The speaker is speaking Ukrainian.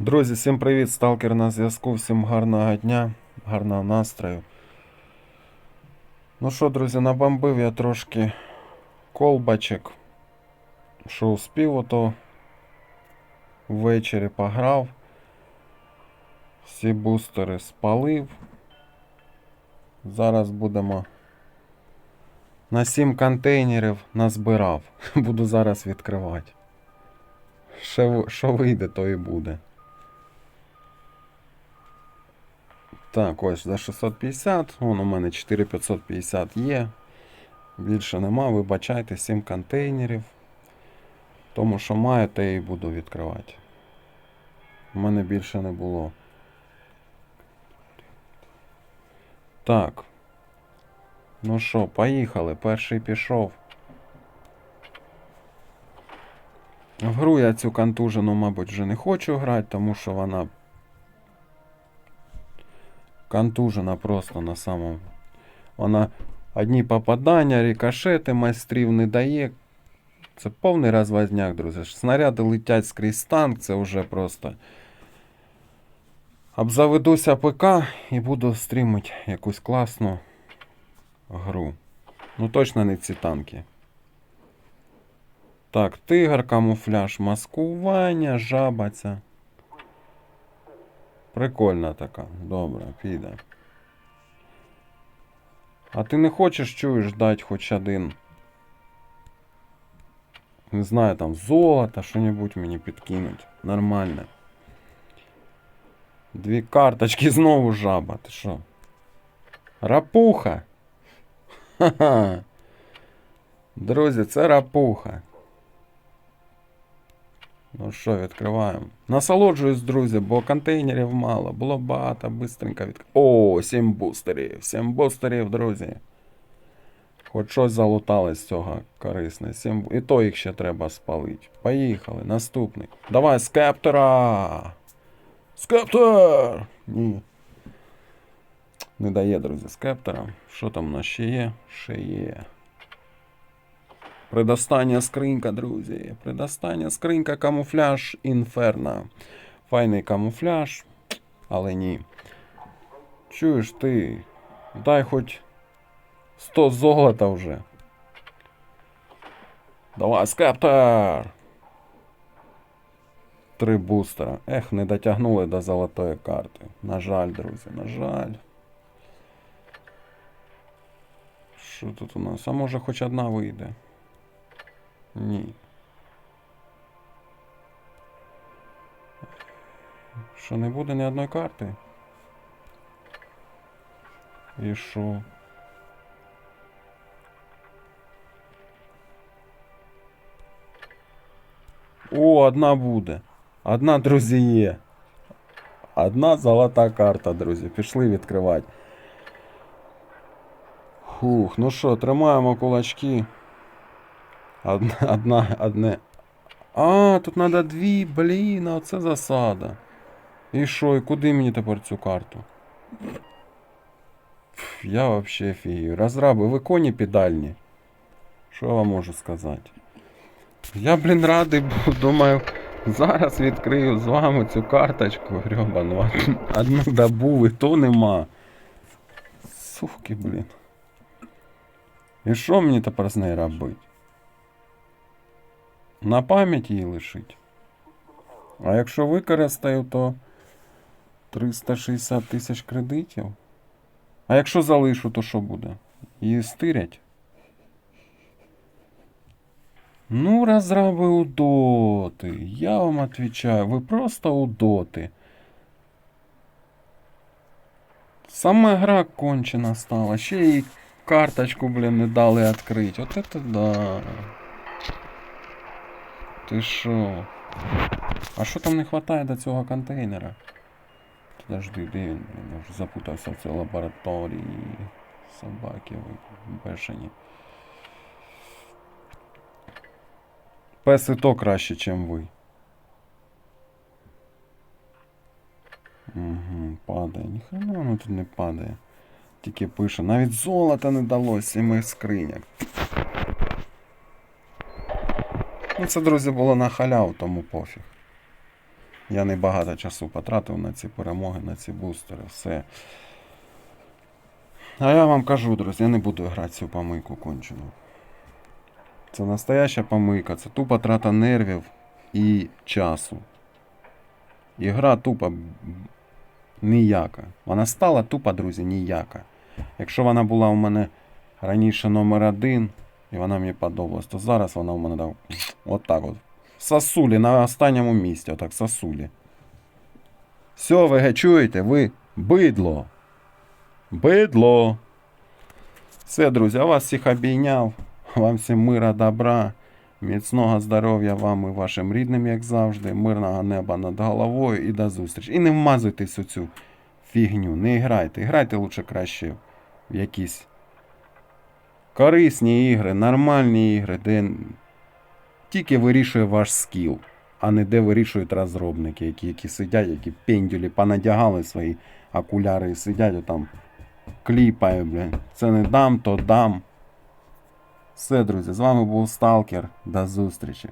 Друзі, всім привіт! Сталкер на зв'язку. Всім гарного дня, гарного настрою. Ну що, друзі, набомбив я трошки колбачок. Що успів, ото ввечері пограв. Всі бустери спалив. Зараз будемо на 7 контейнерів назбирав. Буду зараз відкривати. Що, вийде, то і буде. Так, ось за 650. Вон у мене 4550 є. Більше нема, вибачайте, 7 контейнерів. Тому що маю, те і буду відкривати. У мене більше не було. Так. Ну що, поїхали. Перший пішов. В гру я цю контужену, мабуть, вже не хочу грати, тому що вона контужена просто на самому. Вона одні попадання, рикошети, майстрів не дає. Це повний розвазняк, друзі. Снаряди летять скрізь танк, це вже просто. Обзаведуся ПК і буду стрімити якусь класну гру. Ну точно не ці танки. Так, тигр, камуфляж, маскування, жаба ця. Прикольна така. Добре, піде. А ти не хочеш, чуєш, дати хоч один. Не знаю, там золото, що-небудь мені підкинуть. Нормально. Дві карточки знову жаба. Ти що? Рапуха. Ха-ха. Друзі, це рапуха. Ну що, відкриваємо. Насолоджуюсь, друзі, бо контейнерів мало. Було багато, бистренько від... О, 7 бустерів. 7 бустерів, друзі. Хоч щось залутали з цього корисне. 7... І то їх ще треба спалити. Поїхали, наступний. Давай, скептора! Скептор! Ні. Не дає, друзі, скептора. Що там у нас ще є? Ще є. Предостання скринька, друзі. Предостання скринька, камуфляж інферно. Файний камуфляж, але ні. Чуєш ти? Дай хоч 100 золота вже. Давай, скептор! Три бустера. Ех, не дотягнули до золотої карти. На жаль, друзі, на жаль. Що тут у нас? А може хоч одна вийде? Ні. Що не буде ні одної карти? І що? О, одна буде. Одна, друзі, є. Одна золота карта, друзі. Пішли відкривати. Фух, ну що, тримаємо кулачки. Одна, одна, одне. А, тут треба дві, блін, а оце засада. І що, і куди мені тепер цю карту? Я вообще фігію. Розраби, ви коні педальні. Що я вам можу сказати? Я, блін, радий був, думаю, зараз відкрию з вами цю карточку, грьобану. Одну добу і то нема. Суки, блін. І що мені тепер з нею робити? На пам'ять її лишить. А якщо використаю, то 360 тисяч кредитів. А якщо залишу, то що буде? Її стирять? Ну, розраби удоти. Я вам отвечаю, ви просто удоти. Сама гра кончена стала. Ще й карточку, блін, не дали відкрити. От это да. Ти що? А що там не вистачає до цього контейнера? Подожди, де він? Блін, Я вже запутався в цій лабораторії. Собаки ви бешені. Пес і то краще, ніж ви. Угу, падає. Ніхрена воно тут не падає. Тільки пише. Навіть золота не дало сіми скриняк. Ну, це, друзі, було на халяву, тому пофіг. Я не багато часу потратив на ці перемоги, на ці бустери, все. А я вам кажу, друзі, я не буду грати цю помийку кончену. Це настояща помийка, це тупа трата нервів і часу. І гра тупо ніяка. Вона стала тупо, друзі, ніяка. Якщо вона була у мене раніше номер один, і вона мені подобалась, то зараз вона у мене так, от так от. Сосулі на останньому місці, отак, сосулі. Все, ви ге чуєте? Ви бидло. Бидло. Все, друзі, я вас всіх обійняв. Вам всім мира, добра, міцного здоров'я вам і вашим рідним, як завжди, мирного неба над головою і до зустрічі. І не вмазуйтесь у цю фігню, не грайте. Грайте лучше краще в якісь корисні ігри, нормальні ігри, де тільки вирішує ваш скіл, а не де вирішують розробники, які, які сидять, які пендюлі понадягали свої окуляри і сидять там кліпають, блін. Це не дам, то дам. Все, друзі, з вами був Сталкер. До зустрічі.